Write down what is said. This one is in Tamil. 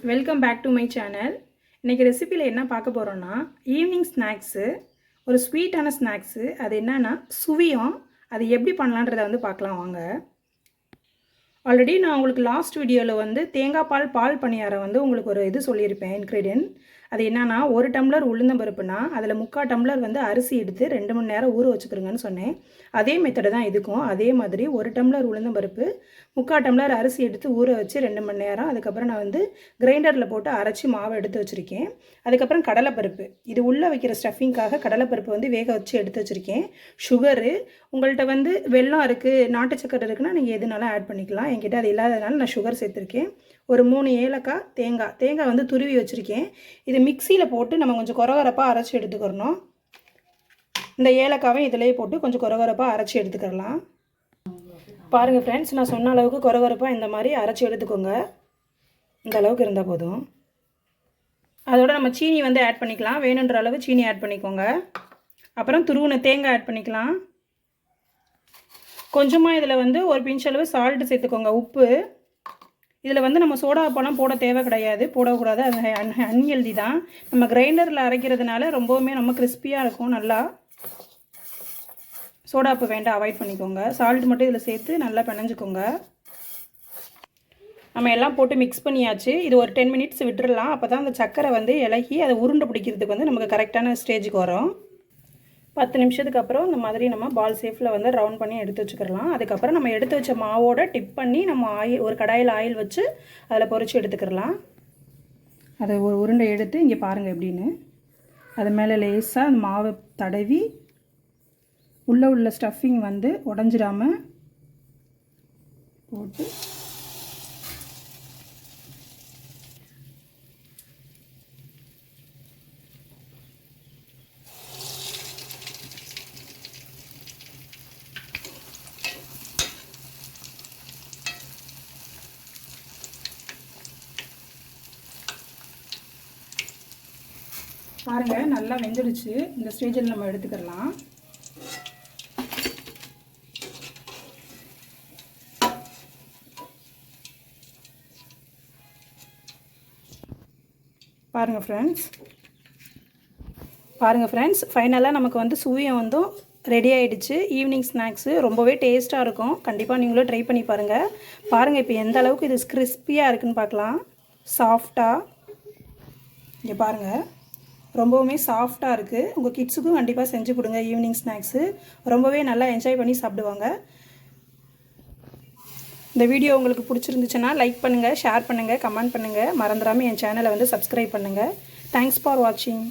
Welcome back to my channel இன்றைக்கி ரெசிபியில் என்ன பார்க்க போகிறோன்னா ஈவினிங் ஸ்நாக்ஸு ஒரு ஸ்வீட்டான ஸ்நாக்ஸு அது என்னென்னா சுவியம் அது எப்படி பண்ணலான்றதை வந்து பார்க்கலாம் வாங்க. ஆல்ரெடி நான் உங்களுக்கு லாஸ்ட் வீடியோவில் வந்து தேங்காய் பால் பால் பணியாரம் வந்து உங்களுக்கு ஒரு இது சொல்லியிருப்பேன் இன்க்ரீடியன்ட் அது என்னன்னா ஒரு டம்ளர் உளுந்தம்பருப்புனா அதில் முக்கால் டம்ளர் வந்து அரிசி எடுத்து ரெண்டு மணி நேரம் ஊற வச்சுக்கிறோங்கன்னு சொன்னேன். அதே மெத்தடு தான் இதுக்கும். அதே மாதிரி ஒரு டம்ளர் உளுந்தம்பருப்பு முக்கால் டம்ளர் அரிசி எடுத்து ஊற வச்சு ரெண்டு மணி நேரம். அதுக்கப்புறம் நான் வந்து கிரைண்டரில் போட்டு அரைச்சி மாவை எடுத்து வச்சுருக்கேன். அதுக்கப்புறம் கடலைப்பருப்பு. இது உள்ளே வைக்கிற ஸ்டஃபிங்காக கடலைப்பருப்பு வந்து வேக வச்சு எடுத்து வச்சுருக்கேன். சுகரு உங்கள்கிட்ட வந்து வெல்லம் இருக்குது நாட்டு சக்கரை இருக்குன்னா நீங்கள் எதுனாலும் ஆட் பண்ணிக்கலாம். என்கிட்ட அது இல்லாததுனால நான் சுகர் சேர்த்துருக்கேன். ஒரு மூணு ஏலக்காய் தேங்காய். தேங்காய் வந்து துருவி வச்சுருக்கேன். இது மிக்சியில் போட்டு நம்ம கொஞ்சம் கொரகரப்பாக அரைச்சி எடுத்துக்கிறணும். இந்த ஏலக்காவையும் இதிலேயே போட்டு கொஞ்சம் கொரகரப்பாக அரைச்சி எடுத்துக்கிறலாம். பாருங்கள் ஃப்ரெண்ட்ஸ் நான் சொன்ன அளவுக்கு கொரகரப்பாக இந்த மாதிரி அரைச்சி எடுத்துக்கோங்க. இந்த அளவுக்கு இருந்தால் போதும். அதோட நம்ம சீனி வந்து ஆட் பண்ணிக்கலாம். வேணுன்ற அளவு சீனி ஆட் பண்ணிக்கோங்க. அப்புறம் துருவின தேங்காய் ஆட் பண்ணிக்கலாம். கொஞ்சமாக இதில் வந்து ஒரு பிஞ்ச் அளவு சால்ட்டு சேர்த்துக்கோங்க. உப்பு. இதில் வந்து நம்ம சோடா பழம் போட தேவை கிடையாது. போடக்கூடாது. அது அன் அன்ஹெல்தி தான். நம்ம கிரைண்டரில் அரைக்கிறதுனால ரொம்பவுமே நம்ம கிறிஸ்பியாக இருக்கும். நல்லா சோடாப்பு வேண்டாம். அவாய்ட் பண்ணிக்கோங்க. சால்ட் மட்டும் இதில் சேர்த்து நல்லா பிணைஞ்சிக்கோங்க. நம்ம எல்லாம் போட்டு மிக்ஸ் பண்ணியாச்சு. இது ஒரு டென் மினிட்ஸ் விட்டுடலாம் அப்போ தான் அந்த சக்கரை வந்து இலகி அதை உருண்டை பிடிக்கிறதுக்கு வந்து நமக்கு கரெக்டான ஸ்டேஜுக்கு வரும். பத்து நிமிஷத்துக்கு அப்புறம் இந்த மாதிரி நம்ம பால் சேஃபில் வந்து ரவுண்ட் பண்ணி எடுத்து வச்சுக்கிறலாம் அதுக்கப்புறம் நம்ம எடுத்து வச்ச மாவோட டிப் பண்ணி நம்ம ஆயில் ஒரு கடாயில் ஆயில் வச்சு அதில் பொறிச்சு எடுத்துக்கிறலாம் அதை ஒரு உருண்டை எடுத்து இங்கே பாருங்கள் எப்படின்னு. அது மேலே லேசாக அந்த மாவை தடவி உள்ளே உள்ள ஸ்டஃபிங் வந்து உடஞ்சிடாமல் போட்டு பாருங்கள் நல்லா வெந்துடுச்சு. இந்த ஸ்டேஜில் நம்ம எடுத்துக்கலாம் பாருங்கள் ஃப்ரெண்ட்ஸ் பாருங்கள் ஃப்ரெண்ட்ஸ் ஃபைனலாக நமக்கு வந்து சூயம் வந்து ரெடி ஆகிடுச்சு ஈவினிங் ஸ்நாக்ஸு ரொம்பவே டேஸ்ட்டாக இருக்கும். கண்டிப்பாக நீங்களும் ட்ரை பண்ணி பாருங்கள் பாருங்கள் இப்போ எந்த அளவுக்கு இது கிறிஸ்பியாக இருக்குன்னு பார்க்கலாம் சாஃப்டாக இங்கே பாருங்கள் ரொம்பவுமே சாஃப்டாக இருக்குது உங்கள் கிட்ஸுக்கும் கண்டிப்பாக செஞ்சு கொடுங்க ஈவினிங் ஸ்நாக்ஸு ரொம்பவே நல்லா என்ஜாய் பண்ணி சாப்பிடுவாங்க. இந்த வீடியோ உங்களுக்கு பிடிச்சிருந்துச்சுன்னா லைக் பண்ணுங்கள் ஷேர் பண்ணுங்கள் கமெண்ட் பண்ணுங்கள் மறந்துடாமல் என் சேனலை வந்து சப்ஸ்கிரைப் பண்ணுங்கள் தேங்க்ஸ் ஃபார் வாட்சிங்